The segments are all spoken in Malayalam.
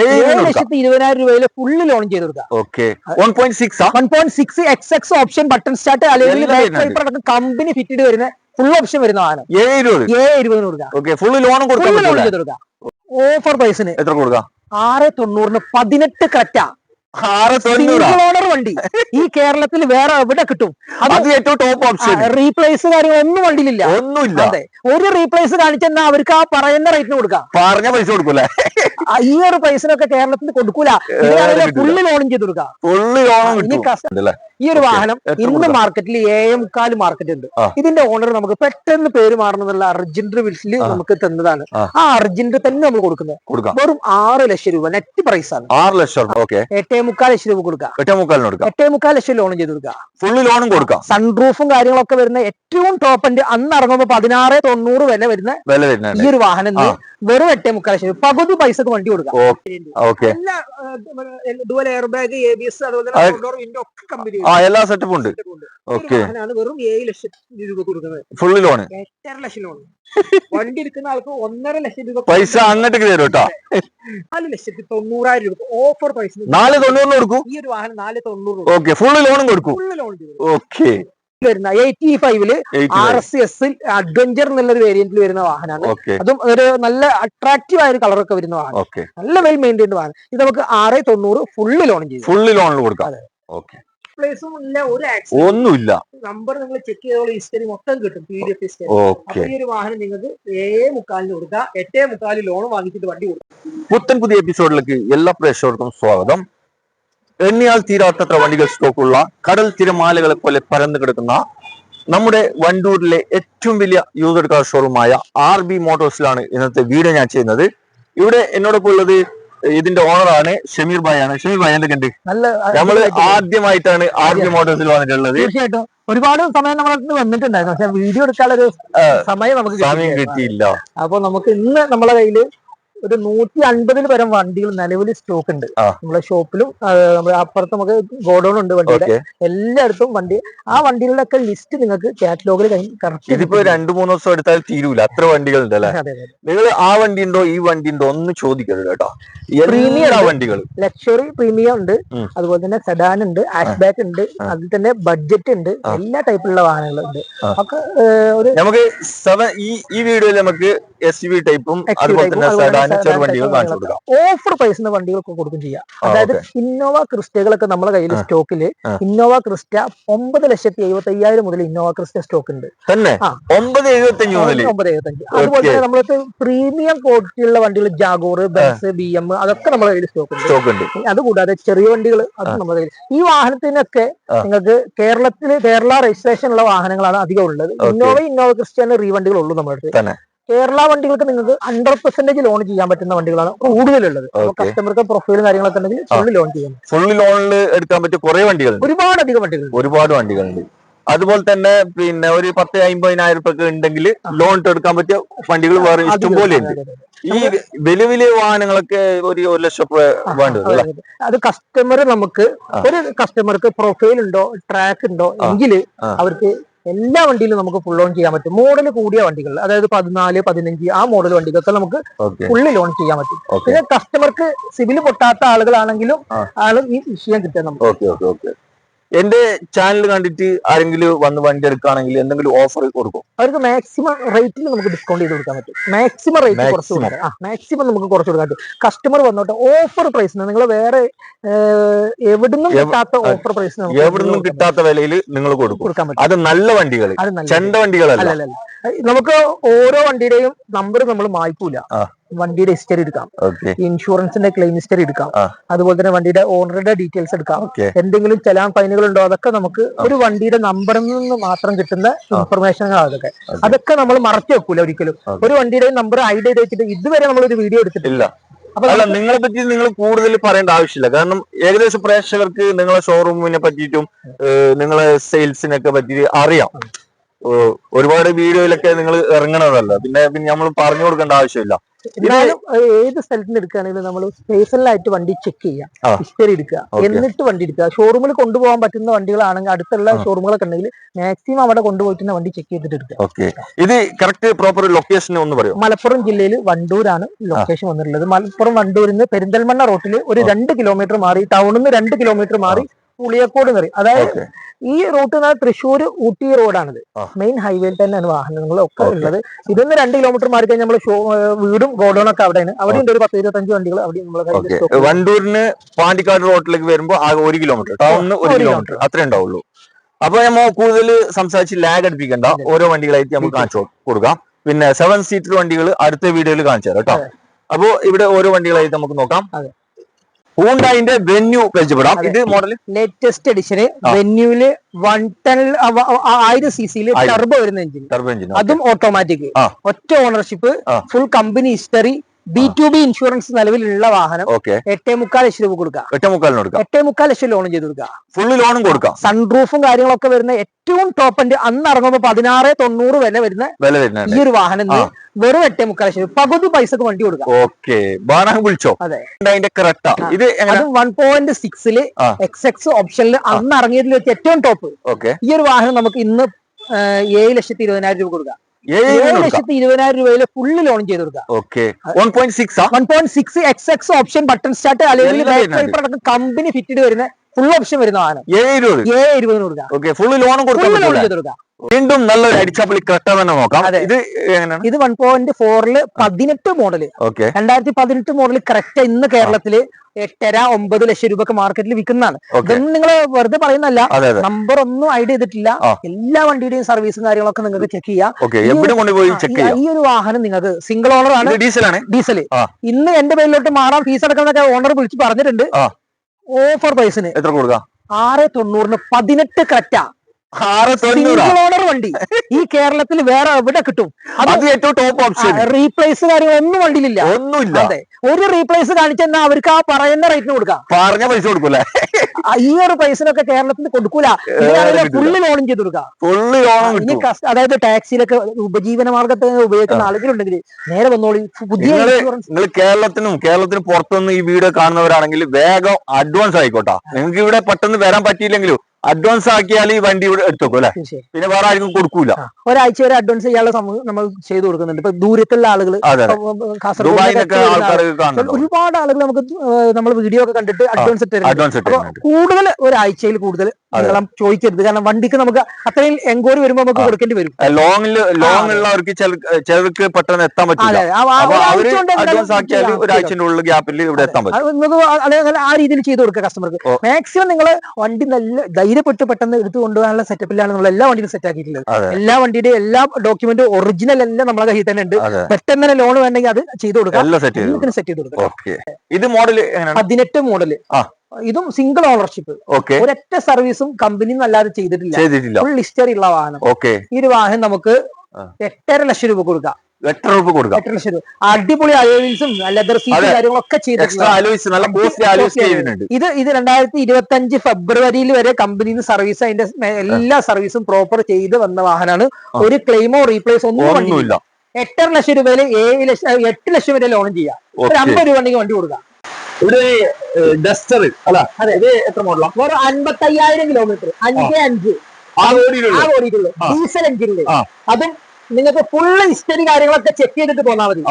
ഏഴ് ലക്ഷത്തി ഇരുപതിനായിരം രൂപയിൽ ഫുള്ള് ലോൺ ചെയ്ത് കൊടുക്കാം. Six x x option button start അല്ലെങ്കിൽ കമ്പനി ഫിറ്റഡ് വരുന്ന ഫുൾ ഓപ്ഷൻ വരുന്ന വാഹനം ഏഴ് ഇരുപത്. ഏഴ് ഇരുപതിന് കൊടുക്കാം. ഫുള്ള് ലോൺ കൊടുക്കാം. ഓഫർ പ്രൈസിന് എത്ര കൊടുക്കാം? ആറ് തൊണ്ണൂറിന് പതിനെട്ട് സിംഗിൾ ഓണർ വണ്ടി. ഈ കേരളത്തിൽ വേറെ എവിടെ കിട്ടും? അത് ഏറ്റവും ടോപ്പ് ഓപ്ഷൻ റീപ്ലേസ് കാര്യങ്ങളൊന്നും വണ്ടിയിലില്ല. ഒന്നുമില്ല. ഒരു റീപ്ലേസ് കാണിച്ചെന്നാ അവർക്ക് ആ പറയുന്ന റേറ്റിന് കൊടുക്കാം. പറഞ്ഞ പൈസ കൊടുക്കൂലേ? ഈ ഒരു പ്രൈസിനൊക്കെ കേരളത്തിൽ കൊടുക്കൂല. ഫുള്ള് ലോണും ചെയ്ത് കൊടുക്കാം ഫുള്ള് ലോണും കിട്ടും. കസ്റ്റ- ഈ ഒരു വാഹനം ഇന്ന് മാർക്കറ്റിൽ ഏഴ് മുക്കാൽ മാർക്കറ്റ് ഉണ്ട്. ഇതിന്റെ ഓണർ നമുക്ക് പെട്ടെന്ന് പേര് മാറണമെന്നുള്ള അർജന്റ് വിൽസിൽ നമുക്ക് തന്നതാണ്. ആ. അർജന്റ് തന്നെ നമ്മൾ കൊടുക്കുന്നത്. കൊടുക്കാം. വെറും ആറ് ലക്ഷം രൂപ നെറ്റ് പ്രൈസ് ആണ്. ആറ് ലക്ഷം എട്ടേ മുക്കാൽ ലക്ഷം രൂപ കൊടുക്കുക എട്ടേ മുക്കാൽ കൊടുക്കാം. എട്ടേ മുക്കാൽ ലക്ഷം ലോണും ചെയ്ത് കൊടുക്കുക ഫുള്ള് ലോണും കൊടുക്കാം. സൺറൂഫും കാര്യങ്ങളൊക്കെ വരുന്ന ഏറ്റവും ടോപ്പ് എൻഡ് അന്ന് ഇറങ്ങുമ്പോൾ പതിനാറ് തൊണ്ണൂറ് വില വരുന്ന ഈ ഒരു വാഹനം വെറും എട്ടേ മുക്കാൽ ലക്ഷം പകുതി പൈസക്ക് വണ്ടി കൊടുക്കാം. എല്ലാ dual air bag A B S അതുപോലെ അത് വിൻഡോ ഒക്കെ കമ്പനി എല്ലാ സെറ്റപ്പും ഉണ്ട്. ഓക്കെ. വെറും ഏഴ് ലക്ഷം രൂപ കൊടുക്കുന്നത്. ഫുള്ള് ലോണ് എട്ടര ലക്ഷം ലോൺ വണ്ടി എടുക്കുന്ന ആൾക്ക് ഒന്നര ലക്ഷം രൂപ പൈസ അങ്ങോട്ട് തരും കേട്ടോ. നാല് ലക്ഷത്തി തൊണ്ണൂറായിരം രൂപ. ഓഫർ പൈസ നാല് തൊണ്ണൂറിന് കൊടുക്കും? ഈ ഒരു വാഹനം നാല് തൊണ്ണൂറ് ഓക്കെ. ഫുള്ള് ലോണും കൊടുക്കും. Full loan okay. വരുന്ന എയ്റ്റി ഫൈവിൽ ആർ എസ് എസ് അഡ്വഞ്ചർ എന്നുള്ളൊരു വേരിയന്റിൽ വരുന്ന വാഹനമാണ് അതും ഒരു നല്ല അട്രാക്റ്റീവ് ആയ ഒരു കളറൊക്കെ വരുന്ന വാഹനം. നല്ല വെൽ മെയിന്റൈൻഡ് വാഹനം. ഇത് നമുക്ക് ആറ് തൊണ്ണൂറ് ഫുള്ള് ലോൺ ചെയ്യും ഫുള്ള് ലോണിൽ കൊടുക്കാം. പ്ലേസും ഇല്ല ഒരു ഒന്നുമില്ല. നമ്പർ നിങ്ങൾ ചെക്ക് ചെയ്തോളൂ ഹിസ്റ്ററി മൊത്തം കിട്ടും പി ഡി എഫ് ഹിസ്റ്ററി അപ്പൊ ഈ ഒരു വാഹനം നിങ്ങൾക്ക് ഏഴ് മുക്കാലിന് കൊടുക്കുക എട്ടേ മുക്കാലിന് ലോൺ വാങ്ങിച്ചിട്ട് വണ്ടി കൊടുക്കാം. പുത്തൻ പുതിയ എപ്പിസോഡിലേക്ക് എല്ലാ പ്രേക്ഷകർക്കും സ്വാഗതം. എണ്ണിയാൽ തീരാത്തത്ര വണ്ടികൾ സ്റ്റോക്കുള്ള കടൽ തിരമാലകളെ പോലെ പരന്നു കിടക്കുന്ന നമ്മുടെ വണ്ടൂരിലെ ഏറ്റവും വലിയ യൂസ്ഡ് കാർ ഷോറൂമായ ആർ ബി മോട്ടോഴ്സിലാണ് ഇന്നത്തെ വീഡിയോ ഞാൻ ചെയ്യുന്നത്. ഇവിടെ എന്നോടൊപ്പം ഉള്ളത് ഇതിന്റെ ഓണറാണ് ഷമീർ ഭായ് ആണ്. ഷമീർ ഭായ് എന്തൊക്കെയുണ്ട്? നല്ല നമ്മൾ ആദ്യമായിട്ടാണ് ആർ ബി മോട്ടോഴ്സിൽ വന്നിട്ടുള്ളത്. തീർച്ചയായിട്ടും. ഒരുപാട് സമയം നമ്മൾ അടുത്ത് വന്നിട്ടുണ്ടായിരുന്നു. പക്ഷെ വീഡിയോ എടുക്കാനുള്ള ഒരു സമയം നമുക്ക് സമയം കിട്ടിയില്ല. കിട്ടിയില്ല. അപ്പൊ നമുക്ക് ഇന്ന് നമ്മളെ കയ്യിൽ ഒരു നൂറ്റി അൻപതിൽ പരം വണ്ടികൾ നിലവിൽ സ്റ്റോക്ക് ഉണ്ട്. നമ്മളെ ഷോപ്പിലും അപ്പുറത്ത് നമുക്ക് ഗോഡൌൺ ഉണ്ട് വണ്ടിയുടെ. എല്ലായിടത്തും വണ്ടി ആ വണ്ടികളുടെ ഒക്കെ ലിസ്റ്റ് നിങ്ങൾക്ക് കാറ്റലോഗിൽ കറക്റ്റ് ഇതിപ്പോ രണ്ടു മൂന്ന് ദിവസം എടുത്താൽ തീരൂല. അത്ര വണ്ടികൾ ഉണ്ട് അല്ലെ നിങ്ങൾ ആ വണ്ടി ഉണ്ടോ ഈ വണ്ടി ഉണ്ടോ ഒന്നും ചോദിക്കരുത് കേട്ടോ. എല്ലാ വണ്ടികൾ ലക്ഷറി പ്രീമിയം ഉണ്ട്. അതുപോലെ തന്നെ സെഡാൻ ഉണ്ട് ആഷ് ബാക്ക് ഉണ്ട്. അതിൽ തന്നെ ബഡ്ജറ്റ് ഉണ്ട് എല്ലാ ടൈപ്പിലുള്ള വാഹനങ്ങളുണ്ട്. ഒക്കെ നമുക്ക് ഈ വീഡിയോയിൽ നമുക്ക് എസ് വി ടൈപ്പും അതുപോലെ തന്നെ അതുപോലെ ഓഫർ പ്രൈസിന് വണ്ടികളൊക്കെ കൊടുക്കും. ചെയ്യാം. അതായത് ഇന്നോവ ക്രിസ്റ്റകളൊക്കെ നമ്മുടെ കയ്യിൽ. സ്റ്റോക്കിൽ ഇന്നോവ ക്രിസ്റ്റ ഒമ്പത് ലക്ഷത്തി എഴുപത്തി അയ്യായിരം മുതൽ ഇന്നോവ ക്രിസ്റ്റ സ്റ്റോക്ക് ഉണ്ട്. ഒമ്പത് എഴുപത്തഞ്ച് അതുപോലെ. തന്നെ നമ്മളത് പ്രീമിയം ക്വാളിറ്റിയുള്ള വണ്ടികൾ ജാഗോർ ബസ് ബി എം അതൊക്കെ നമ്മുടെ കയ്യിൽ സ്റ്റോക്ക് ഉണ്ട് അതുകൂടാതെ ചെറിയ വണ്ടികൾ അത് നമ്മുടെ കയ്യിൽ ഈ വാഹനത്തിനൊക്കെ. നിങ്ങൾക്ക് കേരളത്തിൽ കേരള രജിസ്ട്രേഷൻ ഉള്ള വാഹനങ്ങളാണ് അധികം ഉള്ളത്. ഇന്നോവ ഇന്നോവ ക്രിസ്റ്റ റീവണ്ടികൾ ഉള്ളൂ നമ്മുടെ അടുത്ത്. കേരള വണ്ടികൾക്ക് നിങ്ങൾക്ക് ഹൺഡ്രഡ് പെർസെന്റേജ് ലോൺ ചെയ്യാൻ പറ്റുന്ന വണ്ടികളാണ് കൂടുതലുള്ളത്. കസ്റ്റമർക്ക് പ്രൊഫൈൽ കാര്യങ്ങളൊക്കെ ഉണ്ടെങ്കിൽ ഫുള്ള് ലോൺ ചെയ്യാം ഫുള്ള് ലോണിൽ എടുക്കാൻ പറ്റിയ കുറെ വണ്ടികൾ ഒരുപാട് അധികം വണ്ടികൾ ഒരുപാട് വണ്ടികളുണ്ട്. അതുപോലെ തന്നെ പിന്നെ ഒരു പത്ത് അമ്പതിനായിരം രൂപ ഉണ്ടെങ്കിൽ ലോൺ ഇട്ട് എടുക്കാൻ പറ്റിയ വണ്ടികൾ വേറെ ഇഷ്ടം പോലെ ഉണ്ട്. ഈ വലിയ വലിയ വാഹനങ്ങളൊക്കെ ഒരു ഒരു ലക്ഷം രൂപ വേണ്ടത് അത് കസ്റ്റമർ നമുക്ക് ഒരു കസ്റ്റമർക്ക് പ്രൊഫൈൽ ഉണ്ടോ ട്രാക്ക് ഉണ്ടോ എങ്കിൽ അവർക്ക് എല്ലാ വണ്ടിയിലും നമുക്ക് ഫുൾ ഓൺ ചെയ്യാൻ പറ്റും. മോഡൽ കൂടിയ വണ്ടികൾ അതായത് പതിനാല് പതിനഞ്ച് ആ മോഡൽ വണ്ടികൾക്ക് നമുക്ക് ഫുള്ളി ലോൺ ചെയ്യാൻ പറ്റും. പിന്നെ കസ്റ്റമർക്ക് സിവിൽ പൊട്ടാത്ത ആളുകളാണെങ്കിലും ആളും ഈ വിഷയം കിട്ടും നമുക്ക്. ഓക്കെ ഓക്കെ ഓക്കെ എന്റെ ചാനൽ കണ്ടിട്ട് ആരെങ്കിലും വന്ന് വണ്ടി എടുക്കുകയാണെങ്കിൽ എന്തെങ്കിലും ഓഫർ കൊടുക്കും? അവർക്ക് മാക്സിമം റേറ്റിൽ നമുക്ക് ഡിസ്കൗണ്ട് ചെയ്ത് കൊടുക്കാൻ പറ്റും. മാക്സിമം റേറ്റ് കുറച്ച് കൊടുക്കാം. ആ മാക്സിമം നമുക്ക് കുറച്ച് കൊടുക്കാൻ പറ്റും. കസ്റ്റമർ വന്നോട്ടെ ഓഫർ പ്രൈസിന് നിങ്ങൾ വേറെ എവിടുന്നും കിട്ടാത്ത ഓഫർ പ്രൈസിന് നമുക്ക് എവിടുന്നും കിട്ടാത്ത വിലയിൽ നിങ്ങൾ കൊടുക്കും. അത് നല്ല വണ്ടികൾ ചെണ്ട വണ്ടികളല്ല. നമുക്ക് ഓരോ വണ്ടിയുടെയും നമ്പർ നമ്മൾ മായ്ക്കൂല. വണ്ടിയുടെ ഹിസ്റ്ററി എടുക്കാം. ഇൻഷുറൻസിന്റെ ക്ലെയിം ഹിസ്റ്ററി എടുക്കാം. അതുപോലെ തന്നെ വണ്ടിയുടെ ഓണറുടെ ഡീറ്റെയിൽസ് എടുക്കാം. എന്തെങ്കിലും ചലാൻ ഫൈനുകൾ ഉണ്ടോ അതൊക്കെ നമുക്ക് ഒരു വണ്ടിയുടെ നമ്പറിൽ നിന്ന് മാത്രം കിട്ടുന്ന ഇൻഫർമേഷനുകൾ അതൊക്കെ. അതൊക്കെ നമ്മൾ മറച്ചു വെക്കൂല ഒരിക്കലും. ഒരു വണ്ടിയുടെ നമ്പർ ഐഡി ചെയ്ത് വെച്ചിട്ട് ഇതുവരെ നമ്മൾ ഒരു വീഡിയോ എടുത്തിട്ടില്ല അപ്പൊ അല്ല നിങ്ങളെ പറ്റി നിങ്ങൾ കൂടുതൽ പറയേണ്ട ആവശ്യമില്ല. കാരണം ഏകദേശം പ്രേക്ഷകർക്ക് നിങ്ങളെ ഷോറൂമിനെ പറ്റിയിട്ടും നിങ്ങളെ സെയിൽസിനൊക്കെ പറ്റി അറിയാം. ഒരുപാട് വീഡിയോയിലൊക്കെ നിങ്ങൾ ഇറങ്ങണതല്ല. പിന്നെ പിന്നെ നമ്മൾ പറഞ്ഞു കൊടുക്കേണ്ട ആവശ്യമില്ല. എന്നാലും ഏത് സ്ഥലത്ത് എടുക്കുകയാണെങ്കിലും നമ്മൾ സ്പേഷ്യലായിട്ട് വണ്ടി ചെക്ക് ചെയ്യാം ഹിസ്റ്ററി എടുക്കുക എന്നിട്ട് വണ്ടി എടുക്കുക. ഷോറൂമിൽ കൊണ്ടുപോകാൻ പറ്റുന്ന വണ്ടികളാണെങ്കിൽ അടുത്തുള്ള ഷോറൂമുകളൊക്കെ ഉണ്ടെങ്കിൽ മാക്സിമം അവിടെ കൊണ്ടുപോയിട്ട് വണ്ടി ചെക്ക് ചെയ്തിട്ട് എടുക്കുക. ഇത് കറക്റ്റ് പ്രോപ്പർ ലൊക്കേഷൻ ഒന്ന് പറയോ? മലപ്പുറം ജില്ലയിൽ വണ്ടൂരാണ് ലൊക്കേഷൻ വന്നിട്ടുള്ളത്. മലപ്പുറം വണ്ടൂരിൽ നിന്ന് പെരിന്തൽമണ്ണ റോട്ടിൽ ഒരു. രണ്ട് കിലോമീറ്റർ മാറി ടൗണിൽ നിന്ന് രണ്ട് കിലോമീറ്റർ മാറി പുളിയക്കോട് എന്ന് പറയും. അതായത് ഈ റൂട്ട് തൃശ്ശൂർ ഊട്ടി റോഡാണിത്. മെയിൻ ഹൈവേയിൽ തന്നെയാണ് വാഹനങ്ങളൊക്കെ ഒക്കെ ഉള്ളത്. ഇതൊന്ന് രണ്ട് കിലോമീറ്റർ മാറി കഴിഞ്ഞാൽ നമ്മൾ വീടും ഗോഡൌൺ ഒക്കെ അവിടെയാണ്. അവിടെ ഉണ്ട് ഒരു പത്ത് ഇരുപത്തഞ്ച് വണ്ടികൾ അവിടെ ഉണ്ട്. വണ്ടൂരിന് പാണ്ടിക്കാട് റോഡിലേക്ക് വരുമ്പോ ആകെ ഒരു കിലോമീറ്റർ ടൗണിന് ഒരു കിലോമീറ്റർ അത്രേ ഉണ്ടാവുള്ളൂ. അപ്പൊ നമ്മൾ കൂടുതൽ സംസാരിച്ച് ലാഗ് അടിപ്പിക്കണ്ട. ഓരോ വണ്ടികളായിട്ട് നമുക്ക് കാണിച്ചു കൊടുക്കാം. പിന്നെ സെവൻ സീറ്റർ വണ്ടികൾ അടുത്ത വീഡിയോയിൽ കാണിച്ചു തരാം കേട്ടോ. അപ്പോ ഇവിടെ ഓരോ വണ്ടികളായിട്ട് നമുക്ക് നോക്കാം. ഹൂണ്ടായിന്റെ വെന്യൂ പരിചയപ്പെടാം. ഇത് മോഡൽ ലേറ്റസ്റ്റ് എഡിഷന് വെന്യൂൽ വൺ ടെൻ ആയിരം സി സിയിൽ. ടർബോ വരുന്ന എഞ്ചിൻ ടർബോ എഞ്ചിൻ അതും ഓട്ടോമാറ്റിക്. ഒറ്റ ownership full company history B to B insurance നിലവിലുള്ള വാഹനം എട്ടേ മുക്കാൽ ലക്ഷം രൂപ കൊടുക്കുക. എട്ടേ മുക്കാലിന് കൊടുക്കാം. എട്ടേ മുക്കാൽ ലക്ഷം ലോണും ചെയ്ത് കൊടുക്കുക. ഫുള്ള് ലോണും കൊടുക്കാം. സൺറൂഫും കാര്യങ്ങളൊക്കെ വരുന്ന ഏറ്റവും ടോപ്പ് എൻഡ് അന്ന് ഇറങ്ങുമ്പോൾ പതിനാറ് തൊണ്ണൂറ് വില വരുന്ന വില ഈ ഒരു വാഹനം വെറും എട്ടേ മുക്കാൽ ലക്ഷം. പകുതി പൈസക്ക് വണ്ടി കൊടുക്കാം. ഓക്കെ വിളിച്ചോ? അതെ. അതിന്റെ കറക്റ്റ ഇത് അതും വൺ പോയിന്റ് സിക്സിൽ എക്സ് എക്സ് ഓപ്ഷനിൽ അന്ന് ഇറങ്ങിയതിൽ വെച്ച് ഏറ്റവും ടോപ്പ് ഈ ഒരു വാഹനം നമുക്ക് ഇന്ന് ഏഴ് ലക്ഷത്തി ഇരുപതിനായിരം രൂപ കൊടുക്കാം. ഏഴ് ലക്ഷത്തി ഇരുപതിനായിരം രൂപയിൽ ഫുള്ള് ലോൺ ചെയ്ത് കൊടുക്കാം. ഓക്കെ വൺ ആ? One point six x x option button start അല്ലെങ്കിൽ. കമ്പനി ഫിറ്റഡ് വരുന്ന ഫുൾ ഓപ്ഷൻ വരുന്ന വാഹനം ഏഴ് ഇരുപത്. ഏഴ് ഇരുപതിന് കൊടുക്കാം. ഓക്കെ ഫുള്ള് ലോണും ഫുൾ ലോൺ കൊടുക്കാം. വീണ്ടും നല്ലൊരു അടിച്ചാപ്പള്ളി ക്രെട്ട തന്നെ നോക്കാം. ഇത് ഇത് വൺ പോയിന്റ് ഫോറിൽ പതിനെട്ട് മോഡൽ ഓക്കെ രണ്ടായിരത്തി പതിനെട്ട് മോഡൽ കറക്റ്റ് ഇന്ന് കേരളത്തിൽ എട്ടര ഒമ്പത് ലക്ഷം രൂപക്ക് മാർക്കറ്റിൽ വിൽക്കുന്നതാണ് ഇതൊന്നും നിങ്ങൾ വെറുതെ പറയുന്നല്ല നമ്പർ ഒന്നും ഐഡ് ചെയ്തിട്ടില്ല. എല്ലാ വണ്ടിയുടെയും സർവീസും കാര്യങ്ങളൊക്കെ നിങ്ങൾക്ക് ചെക്ക് ചെയ്യാം. ഈ- ഒരു വാഹനം നിങ്ങൾക്ക് സിംഗിൾ ഓണർ ആണ്. ഡീസൽ. ഇന്ന് എന്റെ പേരിലോട്ട് മാറാൻ ഫീസ് അടക്കുന്നൊക്കെ ഓണർ വിളിച്ച് പറഞ്ഞിട്ടുണ്ട്. ഓഫർ പ്രൈസിന് എത്ര കൊടുക്കാം? ആറ് തൊണ്ണൂറിന് പതിനെട്ട് കറ്റ സിംഗിൾ ഓണർ വണ്ടി. ഈ കേരളത്തിൽ വേറെ എവിടെ കിട്ടും? അത് ഏറ്റവും ടോപ്പ് ഓപ്ഷൻ റീപ്ലേസ് കാര്യങ്ങളൊന്നും വണ്ടിയിലില്ല. ഒന്നുമില്ല. അതെ. ഒരു റീപ്ലേസ് കാണിച്ചെന്നാ അവർക്ക് ആ പറയുന്ന റേറ്റിന് കൊടുക്കാം. പറഞ്ഞ പൈസ കൊടുക്കൂല ഈ ഒരു പ്രൈസിനൊക്കെ കേരളത്തിൽ കൊടുക്കൂല. ഫുള്ള് ലോണും ചെയ്ത് കൊടുക്കാം. ഫുള്ള് ലോണും അതായത് ടാക്സിയിലൊക്കെ ഉപജീവന മാർഗത്തെ ഉപയോഗിക്കുന്ന ആളുകളുണ്ടെങ്കിൽ നേരെ വന്നോളി. പുതിയ നിങ്ങൾ കേരളത്തിനും കേരളത്തിന് പുറത്തുനിന്ന് ഈ വീഡിയോ കാണുന്നവരാണെങ്കിൽ വേഗം അഡ്വാൻസ് ആയിക്കോട്ടെ. നിങ്ങൾക്ക് ഇവിടെ പെട്ടെന്ന് വരാൻ പറ്റിയില്ലെങ്കിലും അഡ്വാൻസ് ആക്കിയാൽ ഈ വണ്ടി ഇവിടെ എടുത്തോക്കും അല്ലെ? പിന്നെ വേറെ ആർക്കും കൊടുക്കൂല. ഒരാഴ്ച വരെ അഡ്വാൻസ് ചെയ്യാനുള്ള സമയം നമ്മൾ ചെയ്തു കൊടുക്കുന്നുണ്ട്. ഇപ്പൊ ദൂരത്തുള്ള ആളുകൾ ഒരുപാട് ആളുകൾ നമുക്ക് നമ്മൾ വീഡിയോ ഒക്കെ കണ്ടിട്ട് അഡ്വാൻസ് അഡ്വാൻസ് കൂടുതൽ ഒരാഴ്ചയിൽ കൂടുതൽ. നീളം ചോദിക്കരുത്. കാരണം വണ്ടിക്ക് നമുക്ക് അത്രയും എൻക്വയറി വരുമ്പോൾ നമുക്ക് കൊടുക്കേണ്ടി വരും. ലോങ്ങിൽ ലോങ് ഉള്ളവർക്ക് ചില- ചിലർക്ക് പെട്ടെന്ന് എത്താൻ പറ്റില്ല. അഡ്വാൻസ് ആക്കിയാൽ. ഒരാഴ്ചന്റെ ഉള്ളിൽ ഗ്യാപ്പിൽ ഇവിടെ എത്താൻ പറ്റും. ആ രീതിയിൽ ചെയ്തു കൊടുക്കുക കസ്റ്റമർക്ക് മാക്സിമം നിങ്ങൾ വണ്ടി നല്ല ധൈര്യപ്പെട്ട് പെട്ടെന്ന് എടുത്തു കൊണ്ടുപോകാനുള്ള സെറ്റപ്പിലാണ് നമ്മൾ എല്ലാ വണ്ടിയും സെറ്റ് ആക്കിയിട്ടുള്ളത്. എല്ലാ വണ്ടിയുടെ എല്ലാ ഡോക്യുമെന്റ് ഒറിജിനൽ എല്ലാം നമ്മളെ കയ്യിൽ തന്നെ ഉണ്ട്. പെട്ടെന്ന് തന്നെ ലോൺ വേണമെങ്കിൽ അത് ചെയ്തു കൊടുക്കാം. സെറ്റ് ചെയ്തു കൊടുക്കാം. ഇത് മോഡൽ പതിനെട്ട് മോഡൽ. ഇതും സിംഗിൾ ഓണർഷിപ്പ് ഓക്കെ ഒരൊറ്റ സർവീസും കമ്പനി അല്ലാതെ ചെയ്തിട്ടില്ല. ഫുൾ ഹിസ്റ്ററി ഉള്ള വാഹനം. ഈ ഒരു വാഹനം നമുക്ക്. എട്ടര ലക്ഷം രൂപ കൊടുക്കാം. എത്ര രൂപ കൊടുക്കാം. അടിപൊളി അലോയിൻസും ലെതർ സീറ്റും. കാര്യങ്ങളൊക്കെ ചെയ്തിട്ടുണ്ട് ഇത് ഇത് രണ്ടായിരത്തി ഇരുപത്തി അഞ്ച് ഫെബ്രുവരിയിൽ വരെ കമ്പനിയിൽ സർവീസ് അതിന്റെ എല്ലാ സർവീസും പ്രോപ്പർ ചെയ്ത് വന്ന വാഹനമാണ് ഒരു ക്ലെയിമോ റീപ്ലേസ് ഒന്നും. ഒന്നുമില്ല. എട്ടര ലക്ഷം രൂപയിൽ ഏഴ് ലക്ഷം എട്ട് ലക്ഷം വരെ ലോൺ ചെയ്യാം. ഒരു അമ്പത് രൂപ ഉണ്ടെങ്കിൽ വണ്ടി കൊടുക്കാം. ഇവിടെ ഡസ്റ്റർ അല്ല അതെ. ഇത് എത്ര മോഡൽ വെറും അൻപത്തി അയ്യായിരം കിലോമീറ്റർ അഞ്ച് അഞ്ച്. ആ ഓടിയിട്ടുള്ളൂ ഡീസൽ എഞ്ചിനിൽ. അതും നിങ്ങൾക്ക് ഫുൾ ഹിസ്റ്ററി കാര്യങ്ങളൊക്കെ ചെക്ക് ചെയ്തിട്ട് പോന്നാൽ മതി.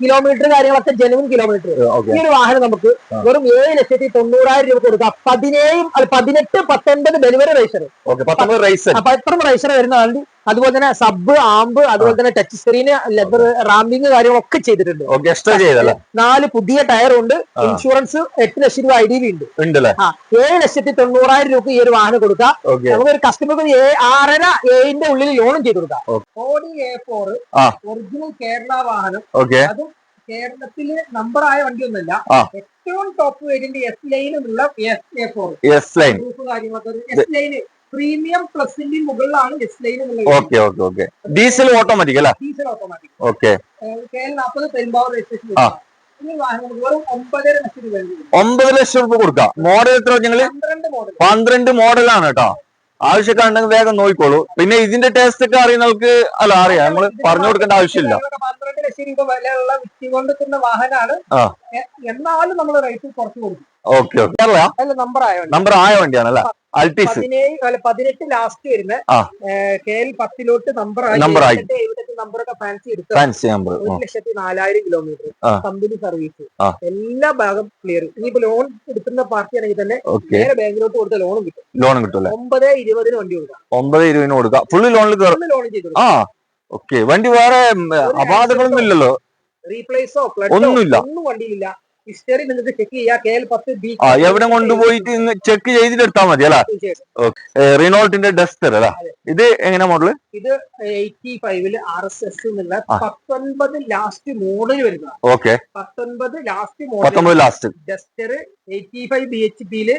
കിലോമീറ്റർ കാര്യങ്ങളൊക്കെ ജനുവൻ കിലോമീറ്റർ ഈ ഒരു വാഹനം നമുക്ക് വെറും ഏഴ് ലക്ഷത്തി തൊണ്ണൂറായിരം രൂപ കൊടുക്കാം. പതിനേഴും പതിനെട്ട് പത്തൊൻപത് ഡെലിവറി റേഷർ ഓക്കെ പത്തൊമ്പത് റൈസ് അപ്പൊ എത്ര റേഷർ വരുന്ന വണ്ടി അതുപോലെ തന്നെ സബ് ആംബ് അതുപോലെ തന്നെ ടച്ച് സ്ക്രീന് ലെതർ റാമ്പിങ് കാര്യങ്ങളൊക്കെ ചെയ്തിട്ടുണ്ട്. നാല് പുതിയ ടയർ ഉണ്ട്. ഇൻഷുറൻസ് എട്ട് ലക്ഷം രൂപ ഐ ഡി ഉണ്ട്. ഏഴ് ലക്ഷത്തി തൊണ്ണൂറായിരം രൂപ ഈ ഒരു വാഹനം കൊടുക്കാം. നമുക്ക് ഒരു കസ്റ്റമർക്ക് ആറര ഏഴിന്റെ ഉള്ളിൽ ലോണും ചെയ്ത് കൊടുക്കാം. Audi A four original Kerala വാഹനം. അതും കേരളത്തിൽ നമ്പർ ആയ വണ്ടിയൊന്നുമല്ല ഒന്നല്ല ഏറ്റവും top variant S ലൈനിലുള്ള S A four S line കാര്യങ്ങളൊക്കെ. എസ് ലൈന് പ്രീമിയം പ്ലസിന്റെ മുകളിലാണ് S line okay okay okay diesel automatic അല്ലേ? Diesel automatic okay K L നാൽപ്പത് പെരുമ്പാവൂർ രജിസ്ട്രേഷൻ ഒമ്പത് ലക്ഷം രൂപ കൊടുക്കാം. മോഡൽ എത്ര ഞങ്ങൾ പന്ത്രണ്ട് മോഡൽ പന്ത്രണ്ട് മോഡലാണ് കേട്ടോ. ആവശ്യക്കാരുണ്ടെങ്കിൽ വേഗം നോക്കിക്കോളൂ. പിന്നെ ഇതിന്റെ ടേസ്റ്റ് ഒക്കെ അറിയുന്നവർക്ക് അല്ല അറിയാം. നമ്മൾ പറഞ്ഞു കൊടുക്കേണ്ട ആവശ്യമില്ല. പന്ത്രണ്ട് ലക്ഷം രൂപ വിലയുള്ള വിറ്റുകൊണ്ടിരിക്കുന്ന വാഹനമാണ്. എന്നാലും നമ്മൾ റേറ്റ് കുറച്ച് കൊടുക്കും. ഓക്കെ ഓക്കെ ആയതുകൊണ്ട് നമ്പർ ആയ വണ്ടിയാണ് അല്ലെ അൾട്ടിസ് പതിനേഴ് പതിനെട്ട് ലാസ്റ്റ് വരുന്ന. കെ എൽ പത്തിലോട്ട് നമ്പർ Number ആയി. നമ്പറൊക്കെ ഫാൻസി എടുത്ത് ഫാൻസി നമ്പർ ഒരു ലക്ഷത്തി നാലായിരം കിലോമീറ്റർ കമ്പനി സർവീസ് എല്ലാ ഭാഗം ക്ലിയർ ഇനിയിപ്പോ ലോൺ എടുക്കുന്ന പാർട്ടി ആണെങ്കിൽ തന്നെ നേരെ ബാങ്കിലോട്ട് കൊടുത്ത ലോണും കിട്ടും. ലോണും കിട്ടും ഒമ്പത് ഇരുപതിന് വണ്ടി കൊടുക്കാം. ഒമ്പത് ഇരുപതിന് കൊടുക്കാം. ഫുള്ള് ലോണിൽ ലോൺ ചെയ്തു ആ ഓക്കെ വണ്ടി വേറെ അപാകതകളൊന്നും ഇല്ലല്ലോ. റീപ്ലേസോ ഒന്നുമില്ല. ഒന്നും വണ്ടിയില്ല ഹിസ്റ്ററി നിങ്ങൾക്ക് ചെക്ക് ചെയ്യാം. കെ എൽ പത്ത് ബി എവിടെ കൊണ്ടുപോയിട്ട് ചെക്ക് ചെയ്തിട്ട് എടുത്താൽ മതി അല്ലേ? റിനോൾട്ടിന്റെ ഡസ്റ്റർ അല്ലേ? ഇത് എങ്ങനെ മോഡൽ ഇത് എയ്റ്റി ഫൈവിൽ ആർ എസ് എസ് എന്നുള്ള. പത്തൊൻപത് ലാസ്റ്റ് മോഡൽ വരുന്ന ഓക്കെ പത്തൊൻപത് ലാസ്റ്റ് മോഡൽ പത്തൊമ്പത് last duster eighty five B H പിയിൽ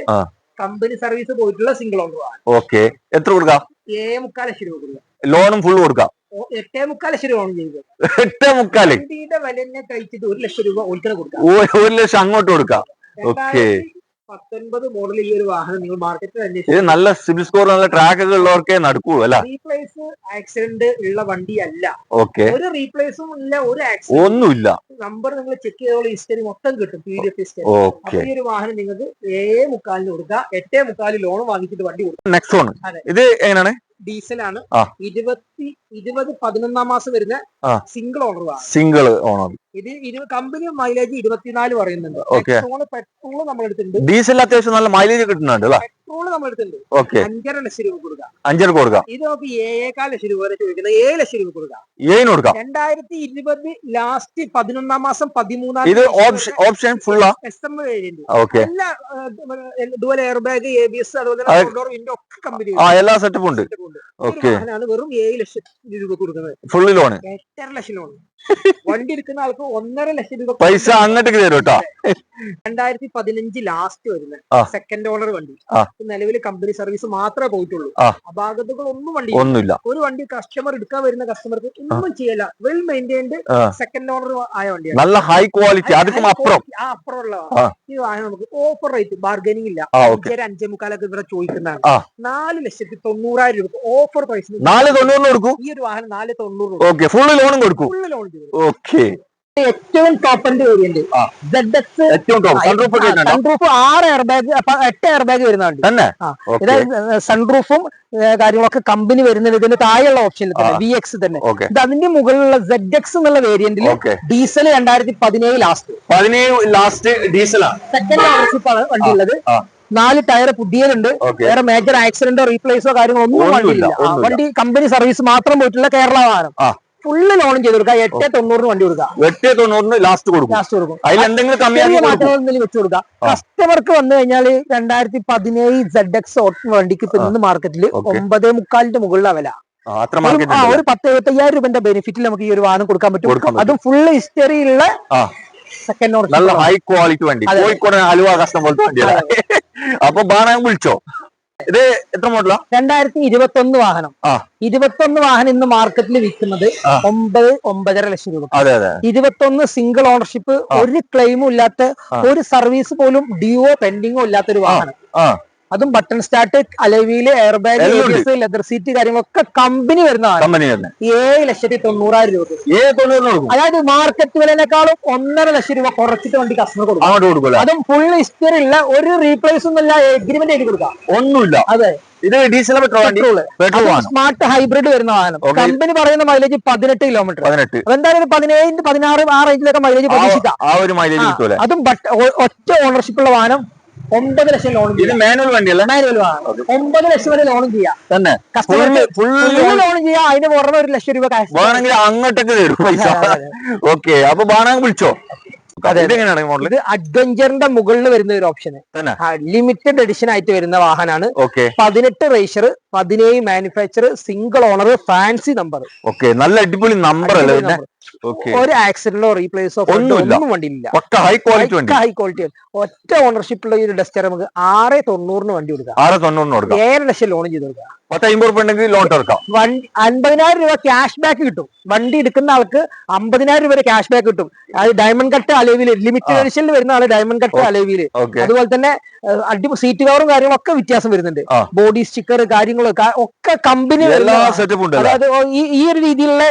കമ്പനി സർവീസ് പോയിട്ടുള്ള സിംഗിൾ ഓണർ ആണ്. ഓക്കെ എത്ര കൊടുക്കാം? ഏഴ് മുക്കാൽ ലക്ഷം രൂപ കൊടുക്കുക ലോണും ഫുള്ള് കൊടുക്കാം. എട്ടേ മുക്കാൽ ലക്ഷം രൂപ ഓൺ ചെയ്ത് എട്ടേ മുക്കാൽ? വണ്ടിയുടെ വില തന്നെ കഴിച്ചിട്ട് ഒരു ലക്ഷം രൂപ ഒരിക്കലും കൊടുക്കാം. ഒരു ലക്ഷം അങ്ങോട്ട് കൊടുക്കാം. ഓക്കെ. പത്തൊൻപത് മോഡൽ ഈ ഒരു വാഹനം നിങ്ങൾ മാർക്കറ്റിൽ ഇത് നല്ല സിബിൽ സ്കോർ നല്ല ട്രാക്കൊക്കെ ഉള്ളവർക്കേ നടക്കൂ അല്ല? റീപ്ലേസ് ആക്സിഡന്റ് ഉള്ള വണ്ടി അല്ല. ഓക്കെ. ഒരു റീപ്ലേസും ഇല്ല ഒരു ആക്സിഡന്റ് ഒന്നുമില്ല. നമ്പർ നിങ്ങൾ ചെക്ക് ചെയ്തോളൂ ഹിസ്റ്ററി മൊത്തം കിട്ടും P D F history okay ഈ ഒരു വാഹനം നിങ്ങൾക്ക് ഏഴ് മുക്കാലിന് കൊടുക്കുക എട്ടേ മുക്കാലിൽ ലോൺ വാങ്ങിച്ചിട്ട് വണ്ടി കൊടുക്കുക അതെ. ഇത് എങ്ങനെയാണ്? ഡീസലാണ്. ആണ് ഇരുപത്തി ഇരുപത് പതിനൊന്നാം മാസം വരുന്ന സിംഗിൾ ഓണർ സിംഗിൾ ഓണർ. ഇത് കമ്പനി മൈലേജ് ഇരുപത്തിനാല് പറയുന്നുണ്ട്. പെട്രോൾ നമ്മൾ എടുത്തിട്ടുണ്ട് ഡീസൽ അത്യാവശ്യം നല്ല മൈലേജ് കിട്ടുന്നുണ്ട് അല്ലേ? പെട്രോൾ നമ്മൾ എടുത്തിട്ടുണ്ട് അഞ്ചര ലക്ഷം രൂപ കൊടുക്കുക അഞ്ചര കൊടുക്കാം. ഇത് നമുക്ക് ഏഴേകാൽ ലക്ഷം രൂപ വരെ ചോദിക്കുന്നത്. ഏഴ് ലക്ഷം രൂപ കൊടുക്കുക ഏഴിന് കൊടുക്കാം. രണ്ടായിരത്തി ഇരുപത് ലാസ്റ്റ് പതിനൊന്നാം മാസം പതിമൂന്നാം ഇത് ഓപ്ഷൻ ഓപ്ഷൻ ഫുള്ളാ എസ് എം വേരിയന്റ് എല്ലാ dual air bag A B S അതുപോലെ തന്നെ വിൻഡോ ഒക്കെ കമ്പനി ആ എല്ലാ സെറ്റപ്പും ഉണ്ട്. ഓക്കെ. വെറും ഏഴ് ലക്ഷം രൂപ കൊടുക്കുന്നത്. ഫുള്ള് ലോൺ എട്ടര ലക്ഷം ലോൺ വണ്ടി എടുക്കുന്ന ആൾക്ക് ഒന്നര ലക്ഷം രൂപ പൈസ അങ്ങോട്ടേക്ക് തരും കേട്ടോ രണ്ടായിരത്തി പതിനഞ്ച് ലാസ്റ്റ് വരുന്ന സെക്കൻഡ് ഓണർ വണ്ടി. നിലവിൽ കമ്പനി സർവീസ് മാത്രമേ പോയിട്ടുള്ളൂ. അപാകതകൾ ഒന്നും വണ്ടി ഒന്നുമില്ല. ഒരു വണ്ടി കസ്റ്റമർ എടുക്കാൻ വരുന്ന കസ്റ്റമർക്ക് ഒന്നും ചെയ്യല്ല. വെൽ മെയിന്റൈൻഡ് സെക്കൻഡ് ഓണർ ആയ വണ്ടിയാണ്. നല്ല ഹൈ ക്വാളിറ്റി അപ്പുറം. ആ അപ്പുറമുള്ള. ഈ വാഹനം നമുക്ക് ഓഫർ റേറ്റ് ബാർഗനിങ് ഇല്ല. അഞ്ചര അഞ്ചേ മുക്കാലൊക്കെ ഇവിടെ ചോദിക്കുന്നതാണ്. നാല് ലക്ഷത്തി തൊണ്ണൂറായിരം രൂപ ഓഫർ പ്രൈസ് നാല് തൊണ്ണൂറിന് കൊടുക്കും? ഈ ഒരു വാഹനം നാല് തൊണ്ണൂറ് ഫുൾ ലോണും കൊടുക്കും. Full loan okay. ഏറ്റവും ടോപ്പ് എൻഡ് വേരിയന്റ് സൺറൂഫ് ആറ് എയർ ബാഗ് എട്ട് എയർ ബാഗ് വരുന്ന വണ്ടി. തന്നെ? ആ. സൺറൂഫും കാര്യങ്ങളൊക്കെ കമ്പനി വരുന്നത് ഇതിന്റെ താഴെയുള്ള ഓപ്ഷനിൽ തന്നെ. വി എക്സ് തന്നെ. ഇത് അതിന്റെ മുകളിലുള്ള സെഡ് എക്സ് എന്നുള്ള വേരിയന്റിൽ ഡീസൽ രണ്ടായിരത്തി പതിനേഴ് ലാസ്റ്റ് പതിനേഴ് ലാസ്റ്റ് ഡീസലാണ് സെക്കൻഡ് വണ്ടി ഉള്ളത്. നാല് ടയർ പുതിയതുണ്ട്. വേറെ മേജർ ആക്സിഡന്റോ റീപ്ലേസോ കാര്യങ്ങളോ ഒന്നും വണ്ടിയില്ല. വണ്ടി കമ്പനി സർവീസ് മാത്രം പോയിട്ടുള്ള കേരള വാഹനം. ഫുള്ള് ലോൺ ചെയ്ത് കൊടുക്കുക. എട്ട് തൊണ്ണൂറിന് വണ്ടി കൊടുക്കുക. എട്ട് തൊണ്ണൂറിന് ലാസ്റ്റ് കൊടുക്കും. ലാസ്റ്റ് കൊടുക്കും. അതിൽ എന്തെങ്കിലും കമ്മിയായി വെച്ച് കൊടുക്കാം കസ്റ്റമർക്ക് വന്നു കഴിഞ്ഞാൽ രണ്ടായിരത്തി പതിനേഴ് സെഡ് എക്സ് വണ്ടിക്ക് ഇപ്പൊ ഇന്ന് മാർക്കറ്റിൽ. ഒമ്പതേ മുക്കാലിന്റെ മുകളിൽ വില. ഒരു- പത്ത് എഴുപത്തയ്യായിരം രൂപന്റെ ബെനിഫിറ്റിൽ നമുക്ക് ഈ ഒരു വാഹനം കൊടുക്കാൻ പറ്റും. അതും ഫുള്ള് ഹിസ്റ്ററി ഉള്ള സെക്കൻഡ് നല്ല ഹൈ ക്വാളിറ്റി വണ്ടി. കോഴിക്കോട് അലുവ കസ്റ്റം പോലത്തെ വണ്ടിയാണ് അപ്പൊ ബാണാൻ വിളിച്ചോ? ഇത് എത്ര മോഡലാ രണ്ടായിരത്തി ഇരുപത്തി ഒന്ന് വാഹനം. ആ. ഇരുപത്തൊന്ന് വാഹനം ഇന്ന് മാർക്കറ്റിൽ വിൽക്കുന്നത്. ഒമ്പത് ഒമ്പതര ലക്ഷം രൂപ. ഇരുപത്തി ഒന്ന് സിംഗിൾ ഓണർഷിപ്പ് ഒരു ക്ലെയിമും ഇല്ലാത്ത ഒരു സർവീസ് പോലും ഡിഒ പെൻഡിങ്ങോ ഇല്ലാത്ത ഒരു വാഹനം. അതും ബട്ടൺ സ്റ്റാർട്ട് അലവിയിൽ എയർ ബാഗ് ലെതർ സീറ്റ് കാര്യങ്ങളൊക്കെ കമ്പനി വരുന്നതാണ് ഏഴ് ലക്ഷത്തി തൊണ്ണൂറായിരം രൂപ അതായത് മാർക്കറ്റ് വിലനേക്കാളും ഒന്നര ലക്ഷം രൂപ കുറച്ചിട്ട് വണ്ടി കസ്റ്റമർ കൊടുക്കും. അതും ഫുൾ ഹിസ്റ്ററി ഉള്ള ഒരു റീപ്ലേസ് ഒന്നും ഒന്നുമില്ല എഗ്രിമെന്റ് എഴുതി കൊടുക്കാം ഒന്നുമില്ല. അതെ. ഇത് diesel petrol petrol smart hybrid വരുന്ന വാഹനം കമ്പനി പറയുന്ന മൈലേജ് പതിനെട്ട് കിലോമീറ്റർ എന്തായാലും പതിനേഴ് പതിനാറ് ആ റേഞ്ചിലൊക്കെ മൈലേജ് പ്രതീക്ഷിക്കാം. ആ ഒരു മൈലേജ് ആ, അതും ഒറ്റ ഓണർഷിപ്പ് ഉള്ള വാഹനം ഒമ്പത് ലക്ഷം ലോൺ ഇത് മാനുവൽ വണ്ടിയല്ല? മാനുവൽ ഒമ്പത് ലക്ഷം വരെ ലോൺ ചെയ്യാം. തന്നെ. ലോൺ ചെയ്യാം. അതിന് പുറമെ ഒരു ലക്ഷം രൂപ. വേണമെങ്കിൽ അങ്ങോട്ടേക്ക് തരും. പൈസ ഓക്കെ അപ്പൊ ബാണാങ് വിളിച്ചോ? ഇത് അഡ്വഞ്ചറിന്റെ മുകളിൽ വരുന്ന ഒരു ഓപ്ഷൻ ലിമിറ്റഡ് എഡിഷൻ ആയിട്ട് വരുന്ന വാഹനമാണ് പതിനെട്ട് റേഷർ പതിനേഴ് manufacture single owner fancy number okay നല്ല അടിപൊളി നമ്പർ അല്ലേ ഒരു ആക്സിഡന്റോ റീപ്ലേസോ. ഒന്നും വണ്ടിയില്ല ഹൈ ക്വാളിറ്റി ഹൈ ക്വാളിറ്റി ഒറ്റ ഓണർഷിപ്പുള്ള ഈ ഒരു ഡസ്റ്റർ നമുക്ക് ആറ് തൊണ്ണൂറിന് വണ്ടി കൊടുക്കാം. ആറ് തൊണ്ണൂറിന് കൊടുക്കാം. ഏഴര ലക്ഷം ലോൺ ചെയ്ത് കൊടുക്കാം. പത്ത് അമ്പത് റുപ്യ ഉണ്ടെങ്കിൽ ലോൺ എടുക്കാം അൻപതിനായിരം രൂപ ക്യാഷ് ബാക്ക് കിട്ടും. വണ്ടി എടുക്കുന്ന ആൾക്ക് അമ്പതിനായിരം രൂപ ക്യാഷ് ബാക്ക് കിട്ടും. അത് ഡയമണ്ട് കട്ട് അലവിൽ ലിമിറ്റഡ് എഡിഷനിൽ വരുന്ന ആൾ ഡയമണ്ട് കട്ട്. അലവിൽ. അതുപോലെ തന്നെ അടിപൊളി സീറ്റ് കവറും കാര്യങ്ങളും ഒക്കെ വ്യത്യാസം വരുന്നുണ്ട്. ബോഡി സ്റ്റിക്കർ കാര്യങ്ങളൊക്കെ ഒക്കെ കമ്പനി ഈ ഒരു രീതിയിലുള്ള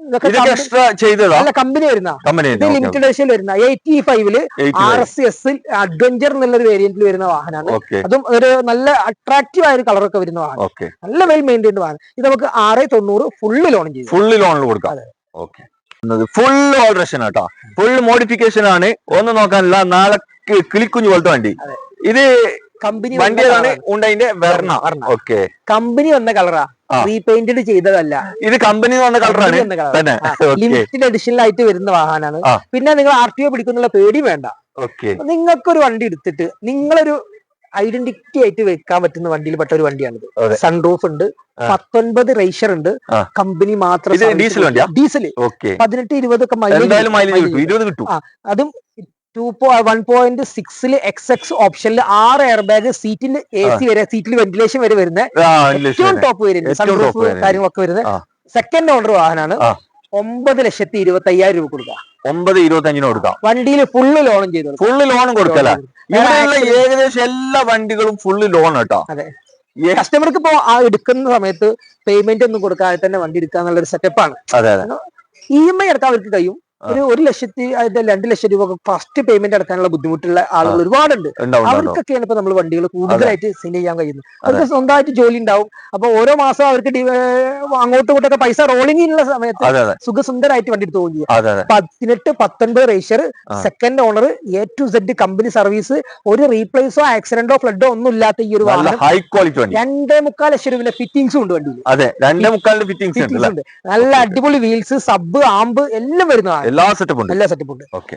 ഇതൊക്കെ ഇതൊക്കെ company- എക്സ്ട്രാ ചെയ്തതാ? അല്ല കമ്പനി വരുന്ന. കമ്പനി ഇത് ലിമിറ്റഡ് എഡിഷനിൽ വരുന്ന. എയ്റ്റി ഫൈവിൽ ആർ എസ് എസ് അഡ്വഞ്ചർ എന്നുള്ള ഒരു വേരിയന്റിൽ വരുന്ന വാഹനമാണ് അതും ഒരു നല്ല അട്രാക്റ്റീവ് ആയ ഒരു കളറൊക്കെ വരുന്ന വാഹനം. നല്ല വെൽ മെയിന്റൈൻഡ് വാഹനം. ഇത് നമുക്ക് ആറ് തൊണ്ണൂറ് ഫുള്ള് ലോൺ ചെയ്തു ഫുള്ള് ലോണിൽ കൊടുക്കാം. Okay full alteration auto. Full modification ആണ്. ഒന്ന് നോക്കാനില്ല നാളെ കിളിക്കുഞ്ഞു പോലത്തെ വണ്ടി. ഇത് കമ്പനി വണ്ടിയാണ് ഉണ്ടായിന്റെ വെർണ. ഓക്കെ കമ്പനി വന്ന കളറാ. റീപെയിന്റഡ് ചെയ്തതല്ല. ഇത് കമ്പനി കളറാണ് ലിമിറ്റഡ് എഡിഷനിലായിട്ട് വരുന്ന വാഹനമാണ് പിന്നെ നിങ്ങൾ ആർ ടി ഒ പിടിക്കുന്നുള്ള പേടി വേണ്ട. നിങ്ങൾക്കൊരു വണ്ടി എടുത്തിട്ട് നിങ്ങളൊരു ഐഡന്റിറ്റി ആയിട്ട് വെക്കാൻ പറ്റുന്ന വണ്ടിയിൽ പെട്ട ഒരു വണ്ടിയാണിത്. സൺറൂഫ് ഉണ്ട്. പത്തൊൻപത് റേഷർ ഉണ്ട്. കമ്പനി മാത്രം? ഡീസൽ പതിനെട്ട് ഇരുപതൊക്കെ മൈലേജ് അതും ടു വൺ പോയിന്റ് സിക്സിൽ എക്സ് എക്സ് ഓപ്ഷനിൽ ആറ് എയർ ബാഗ് സീറ്റിന്റെ എ സി വരെ സീറ്റിൽ വെന്റിലേഷൻ വരെ വരുന്നത് ഏറ്റവും ടോപ്പ് വരുന്നത്. കാര്യങ്ങളൊക്കെ വരുന്നത് സെക്കൻഡ് ഓർഡർ വാഹനമാണ്. ഒമ്പത് ലക്ഷത്തി ഇരുപത്തി അയ്യായിരം രൂപ കൊടുക്കുക ഒമ്പത് ഇരുപത്തി അഞ്ചിന് കൊടുക്കാം വണ്ടിയിൽ ഫുള്ള് ലോണും ചെയ്തു. ഫുള്ള് ലോണും കൊടുക്കല. ഇവിടെയുള്ള ഏകദേശം എല്ലാ വണ്ടികളും ഫുള്ള് ലോൺ കേട്ടോ അതെ. കസ്റ്റമർക്ക് ഇപ്പൊ ആ എടുക്കുന്ന സമയത്ത് പേയ്മെന്റ് ഒന്നും കൊടുക്കാതെ തന്നെ വണ്ടി എടുക്കുക എന്നുള്ള ഒരു സെറ്റപ്പാണ് ഇ എം ഐ എടുക്കാൻ അവർക്ക് കഴിയും. ഒരു ഒരു ലക്ഷത്തി രണ്ട് ലക്ഷം രൂപ ഫസ്റ്റ് പേയ്മെന്റ് അടക്കാനുള്ള ബുദ്ധിമുട്ടുള്ള ആളുകൾ ഒരുപാടുണ്ട്. അവർക്കൊക്കെയാണ് ഇപ്പൊ നമ്മൾ വണ്ടികൾ കൂടുതലായിട്ട് സെൻഡ് ചെയ്യാൻ കഴിയുന്നത്. അവർക്ക് സ്വന്തമായിട്ട് ജോലി ഉണ്ടാവും. അപ്പൊ ഓരോ മാസം അവർക്ക് അങ്ങോട്ടും ഇങ്ങോട്ടൊക്കെ പൈസ റോളിംഗ് ഉള്ള സമയത്ത് സുഖസുന്ദരായിട്ട് വണ്ടി എടുത്ത് പോകും ചെയ്യാം പതിനെട്ട് പത്തൊൻപത് റേഷ്യർ second owner A to Z company service ഒരു റീപ്ലേസോ ആക്സിഡന്റോ ഫ്ലഡോ ഒന്നും ഇല്ലാത്ത ഈ ഒരു വാഹനം ഹൈ ക്വാളിറ്റി വണ്ടി. രണ്ടേ മുക്കാൽ ലക്ഷം രൂപ ഫിറ്റിംഗ്സും ഉണ്ട് വണ്ടിയിൽ. അതെ രണ്ടേ മുക്കാലിന്റെ ഫിറ്റിംഗ്സ് ഉണ്ട്. നല്ല അടിപൊളി വീൽസ് സബ് ആംബ് എല്ലാം വരുന്നതാണ്. എല്ലാ സെറ്റപ്പും ഉണ്ട്. എല്ലാ സെറ്റപ്പും ഉണ്ട്. ഓക്കെ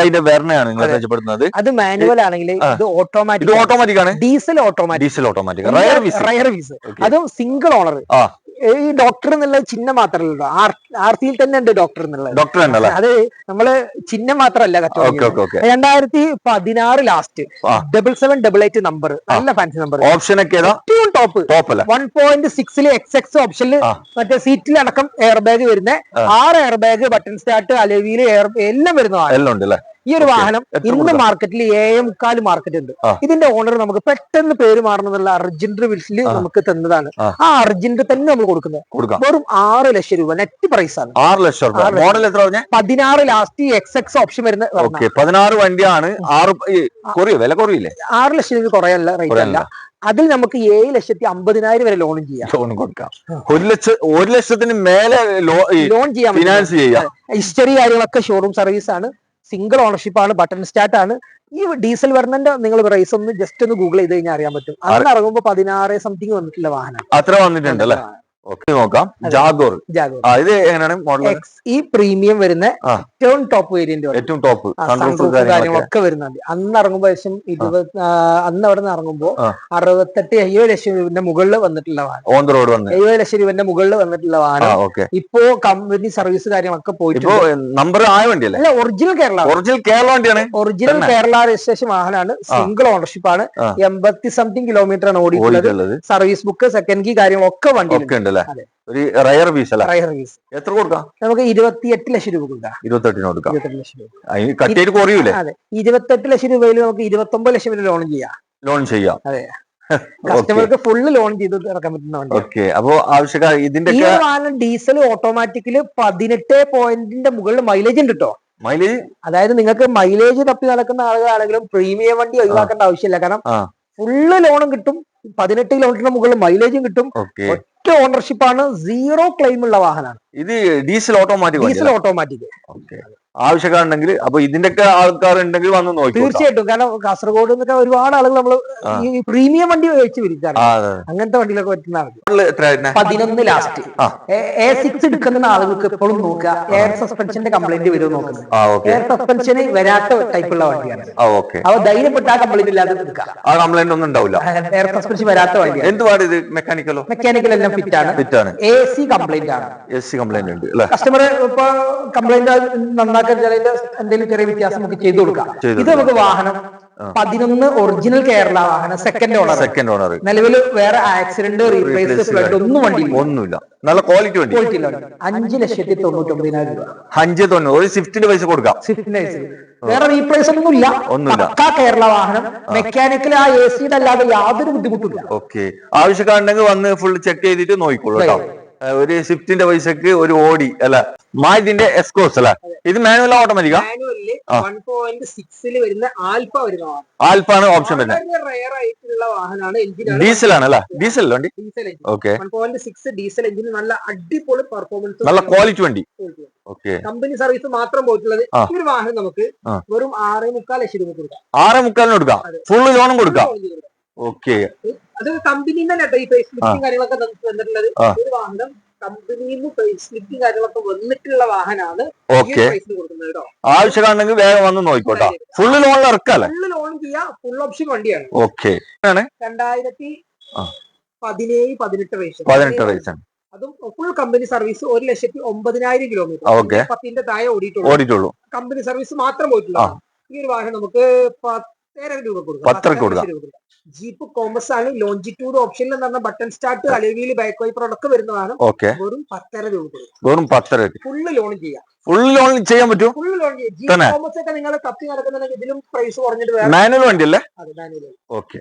അതിന്റെ വേർണയാണ് നിങ്ങൾ അതെ. മെച്ചപ്പെടുന്നത് അത് മാനുവൽ ആണെങ്കിൽ. ഇത് ഇത് ഓട്ടോമാറ്റിക് ഓട്ടോമാറ്റിക് ആണ്? Diesel automatic diesel automatic rare വീസ് റയർ വീസ്. അതും സിംഗിൾ ഓണർ ആ. ഈ ഡോക്ടർ എന്നുള്ള ചിഹ്നം മാത്രമല്ല ആർത്തിയിൽ തന്നെ ഉണ്ട് ഡോക്ടർ എന്നുള്ളത് ഡോക്ടർ അത് നമ്മൾ ചിഹ്നം മാത്രമല്ല കച്ചവടം രണ്ടായിരത്തി പതിനാറ് last. Double seven double eight number നല്ല ഫാൻസി നമ്പർ ഓപ്ഷൻ ഒക്കെ ഏറ്റവും ടോപ്പ് ടോപ്പ് വൺ പോയിന്റ് സിക്സിൽ എക്സ് എക്സ് ഓപ്ഷനിൽ മറ്റേ മറ്റേ സീറ്റിലടക്കം എയർ ബാഗ് വരുന്ന. ആറ് എയർ ബാഗ് ബട്ടൺ സ്റ്റാർട്ട് അലവിയിൽ എയർ എല്ലാം വരുന്നതാണ്. എല്ലാം ഉണ്ട് അല്ലേ ഈ ഒരു വാഹനം ഇന്ന്? മാർക്കറ്റിൽ ഏഴേമുക്കാൽ മാർക്കറ്റ് ഉണ്ട്. ഇതിന്റെ ഓണർ നമുക്ക് പെട്ടെന്ന് പേര് മാറണം എന്നുള്ള അർജന്റ് വിൽസിൽ നമുക്ക് തന്നതാണ്. ആ. അർജന്റ് തന്നെ നമ്മൾ കൊടുക്കുന്നത്. വെറും ആറ് ലക്ഷം രൂപ നെറ്റ് പ്രൈസ് ആണ്. ആറ് ലക്ഷം രൂപ. മോഡൽ എത്ര പതിനാറ് ലാസ്റ്റ് എക്സ് എക്സ് ഓപ്ഷൻ വരുന്ന പതിനാറ് വണ്ടിയാണ്. ആറ് കുറയോ? വില കുറയില്ലേ? ആറ് ലക്ഷം രൂപ കുറയല്ല റേറ്റ് അല്ല. അതിൽ നമുക്ക് ഏഴ് ലക്ഷത്തി അമ്പതിനായിരം വരെ ലോണും ചെയ്യാം. ലോൺ കൊടുക്കാം. ഒരു ലക്ഷം ഒരു ലക്ഷത്തിന് മേലെ ലോൺ ചെയ്യാം ഫിനാൻസ് ചെയ്യാം. ഹിസ്റ്ററി കാര്യങ്ങളൊക്കെ ഷോറൂം സർവീസ് ആണ്. സിംഗിൾ ഓണർഷിപ്പ് ആണ് ബട്ടൺ സ്റ്റാർട്ട് ആണ്. ഈ ഡീസൽ വെർണന്റെ നിങ്ങൾ പ്രൈസ് ഒന്ന് ജസ്റ്റ് ഒന്ന് ഗൂഗിൾ ചെയ്ത് കഴിഞ്ഞാൽ അറിയാൻ പറ്റും. അന്ന് ഇറങ്ങുമ്പോൾ പതിനാറ് സംതിങ് വന്നിട്ടുള്ള വാഹനം. അത്ര വന്നിട്ടുണ്ട് അല്ലേ? ഓക്കെ നോക്കാം. ജാഗോർ. ജാഗോർ. ഇത് എങ്ങനെയാണ് മോഡൽ ഈ പ്രീമിയം വരുന്ന ഏറ്റവും ടോപ്പ് വേരിയന്റ് ഏറ്റവും ടോപ്പ് കാര്യങ്ങളൊക്കെ. വരുന്നുണ്ട് അന്ന് ഇറങ്ങുമ്പോ ഏകദേശം ഇരുപത് അന്ന് അവിടെ നിന്ന് ഇറങ്ങുമ്പോ. അറുപത്തെട്ട് എഴുപത് ലക്ഷം രൂപന്റെ മുകളിൽ വന്നിട്ടുള്ള ഓൺ ദ റോഡ് വന്ന്. എഴുപത് ലക്ഷം രൂപന്റെ മുകളിൽ വന്നിട്ടുള്ള വാഹനം. ഇപ്പോ കമ്പനി സർവീസ് കാര്യങ്ങളൊക്കെ പോയിട്ട് നമ്പർ ആയ വണ്ടിയല്ലേ? അല്ല ഒറിജിനൽ കേരള ഒറിജിനൽ കേരള വണ്ടിയാണ്. ഒറിജിനൽ? കേരള രജിസ്ട്രേഷൻ വാഹനമാണ്. സിംഗിൾ ഓണർഷിപ്പ് ആണ്. എൺപത്തി സംതിങ് കിലോമീറ്റർ ആണ് ഓടിയിട്ടുള്ളത്. സർവീസ് ബുക്ക് സെക്കൻഡ് കീ കാര്യങ്ങളൊക്കെ വണ്ടി ഉണ്ട്. അല്ലേ. ഒരു റയർ പീസ് അല്ലെ? റയർ പീസ് എത്ര കൊടുക്കാം? നമുക്ക് ഇരുപത്തിയെട്ട് ലക്ഷം രൂപ കൊടുക്കാം. ഇരുപത്തെട്ടിന് കൊടുക്കാം. ലക്ഷം രൂപ. കുറയൂലേ? അതെ. ഇരുപത്തെട്ട് ലക്ഷം രൂപയിൽ നമുക്ക് ഇരുപത്തൊമ്പത് ലക്ഷം വരെ ലോൺ ചെയ്യാം. ലോൺ ചെയ്യാം. അതെ. കസ്റ്റമർക്ക് ഫുള്ള് ലോൺ ചെയ്ത് ഇറക്കാൻ പറ്റുന്ന ഓക്കെ അപ്പൊ ആവശ്യക്കാർ ഇതിന്റെ ഈ വാഹനം ഡീസൽ ഓട്ടോമാറ്റിക്കൽ പതിനെട്ട് പോയിന്റിന്റെ മുകളിൽ മൈലേജ് ഉണ്ട് കേട്ടോ മൈലേജ് അതായത് നിങ്ങൾക്ക് മൈലേജ് തപ്പി നടക്കുന്ന ആളുകളാണെങ്കിലും പ്രീമിയം വണ്ടി ഒഴിവാക്കേണ്ട ആവശ്യമില്ല. കാരണം. ഫുള്ള് ലോണും കിട്ടും. പതിനെട്ട് കിലോമീറ്ററിന് മുകളിൽ മൈലേജും കിട്ടും. ഒറ്റ ഓണർഷിപ്പ് ആണ് സീറോ ക്ലെയിം ഉള്ള വാഹനമാണ്. ഇത് diesel automatic diesel automatic okay ആവശ്യക്കാരുണ്ടെങ്കിൽ അപ്പൊ ഇതിന്റെയൊക്കെ ആൾക്കാർ ഉണ്ടെങ്കിൽ വന്ന് നോക്കി തീർച്ചയായിട്ടും. കാരണം കാസർഗോഡ് എന്നൊക്കെ ഒരുപാട് ആളുകൾ നമ്മൾ ഈ പ്രീമിയം വണ്ടി വെച്ച് വിരിച്ചാണ് അങ്ങനത്തെ വണ്ടിയിലൊക്കെ പറ്റുന്ന പതിനൊന്ന് ലാസ്റ്റ്. എ സിക്സ് എടുക്കുന്ന ആളുകൾക്ക് എപ്പോഴും നോക്കുക. എയർ സസ്പെൻഷന്റെ കംപ്ലൈന്റ് വരും നോക്കുക എയർ സസ്പെൻഷന് വരാത്ത ടൈപ്പുള്ള വണ്ടിയാണ്. അവ ധൈര്യപ്പെട്ട ആ കംപ്ലൈന്റ് ഇല്ലാതെ ആ കംപ്ലൈന്റ് ഒന്നും ഉണ്ടാവില്ല. എയർ സസ്പെൻഷൻ വരാത്ത വണ്ടിയാണ്. എന്ത് പാട് ഇത്? മെക്കാനിക്കലോ മെക്കാനിക്കൽ എല്ലാം ഫിറ്റ് ആണ്. ഫിറ്റ് ആണ്. എ സി കംപ്ലൈന്റ് ആണ്. എ സി കംപ്ലൈന്റ് ഉണ്ട് കസ്റ്റമർ ഇപ്പൊ കംപ്ലൈന്റ് നന്നാക്കാൻ ചിലതിന്റെ എന്തെങ്കിലും ചെറിയ വ്യത്യാസം നമുക്ക് ചെയ്തു കൊടുക്കാം. ഇത് നമുക്ക് വാഹനം പതിനൊന്ന് ഒറിജിനൽ കേരള വാഹനം സെക്കൻഡ് ഓണർ സെക്കൻഡ് ഓണർ നിലവിൽ വേറെ ആക്സിഡന്റ് റീപ്ലേസ് ഫ്ലഡ് ഒന്നും വണ്ടി ഒന്നുമില്ല. നല്ല ക്വാളിറ്റി വണ്ടി. ക്വാളിറ്റി. അഞ്ച് ലക്ഷത്തി തൊണ്ണൂറ്റി ഒമ്പതിനായിരം രൂപ. അഞ്ച് തൊണ്ണൂറ് സ്വിഫ്റ്റിന്റെ പൈസ കൊടുക്കാം. സ്വിഫ്റ്റിന്റെ പൈസ. വേറെ റീപ്ലേസ് ഒന്നുമില്ല. ഒന്നുമില്ല. കേരള വാഹനം. മെക്കാനിക്കൽ ആ എ സിയുടെ അല്ലാതെ യാതൊരു ബുദ്ധിമുട്ടില്ല ഓക്കെ ആവശ്യക്കാരുണ്ടെങ്കിൽ വന്ന് ഫുൾ ചെക്ക് ചെയ്തിട്ട് നോക്കിക്കോളൂ കേട്ടോ. ഒരു സ്വിഫ്റ്റിന്റെ പൈസക്ക് ഒരു ഓടി അല്ല. മായത്തിന്റെ എസ്കോസ് അല്ല? ഇത് മാനുവൽ ഓട്ടോമാറ്റിക്കാ മാനുവലിൽ ആ. വൺ വരുന്ന ആൽഫ വരുന്ന വാഹനം. ആൽഫാണ് ഓപ്ഷൻ വരുന്നത്. ഡീസൽ ആണ് അല്ല? ഡീസൽ വണ്ടി? Okay one six diesel engine നല്ല അടിപൊളി പെർഫോമൻസ് നല്ല ക്വാളിറ്റി വണ്ടി. ഓക്കെ കമ്പനി സർവീസ് മാത്രം പോയിട്ടുള്ളത് ഈ ഒരു വാഹനം നമുക്ക്. വെറും ആറേ മുക്കാൽ ലക്ഷം രൂപ കൊടുക്കാം. ആറേ മുക്കാലിന് കൊടുക്കാം. ഫുള്ള് ലോണും കൊടുക്കാം. ഓക്കെ അത് കമ്പനിയിൽ നിന്ന് തന്നെ ഈ ഫേസ് ലിഫ്റ്റും കാര്യങ്ങളൊക്കെ നമുക്ക് വന്നിട്ടുള്ളത്. ഒരു വാഹനം കമ്പനിയിൽ നിന്ന് ഫേസ് ലിഫ്റ്റും കാര്യങ്ങളൊക്കെ വന്നിട്ടുള്ള വാഹനമാണ് പ്രൈസിന് കൊടുക്കുന്നത് കേട്ടോ. ആവശ്യക്കാരുണ്ടെങ്കിൽ വേഗം വന്ന് നോക്കിക്കോട്ടോ. ഫുള്ള് ലോണിൽ ഇറക്കല്ലേ ഫുള്ള് ലോൺ ചെയ്യാം. ഫുൾ ഓപ്ഷൻ വണ്ടിയാണ്. ഓക്കെ രണ്ടായിരത്തി. പതിനേഴ് പതിനെട്ട് വയസ്സ് പതിനെട്ട് വയസ്സാണ് അതും ഫുൾ കമ്പനി സർവീസ് ഒരു ലക്ഷത്തി ഒമ്പതിനായിരം കിലോമീറ്റർ ഓക്കെ പത്തിന്റെ താഴെ ഓടിയിട്ടുള്ളൂ. കമ്പനി സർവീസ് മാത്രം പോയിട്ടുള്ള. ഈ ഒരു വാഹനം നമുക്ക് പത്തര കൊടുക്കുക. ജീപ്പ് കോമസ് ആണ് ലോഞ്ചിറ്റ്യൂഡ് ഓപ്ഷനിൽ എന്ന് പറഞ്ഞ ബട്ടൺ സ്റ്റാർട്ട് അലവിയിൽ ബാക്ക് വൈപ്പർ അടക്കം വരുന്നതാണ്. ഓക്കെ വെറും പത്തര രൂപ വെറും പത്തര ഫുള്ള് ലോൺ ചെയ്യാം. ഫുൾ ലോൺ ചെയ്യാൻ പറ്റും? ഫുള്ള് ലോൺ ചെയ്യാം. ജീപ്പ്? കോമസ് ഒക്കെ നിങ്ങൾ തപ്പി നടക്കുന്നുണ്ടെങ്കിൽ ഇതിലും പ്രൈസ് കുറഞ്ഞിട്ട് വേണം മാനുവൽ വണ്ടി അല്ലേ അതെ മാനുവൽ ഓക്കെ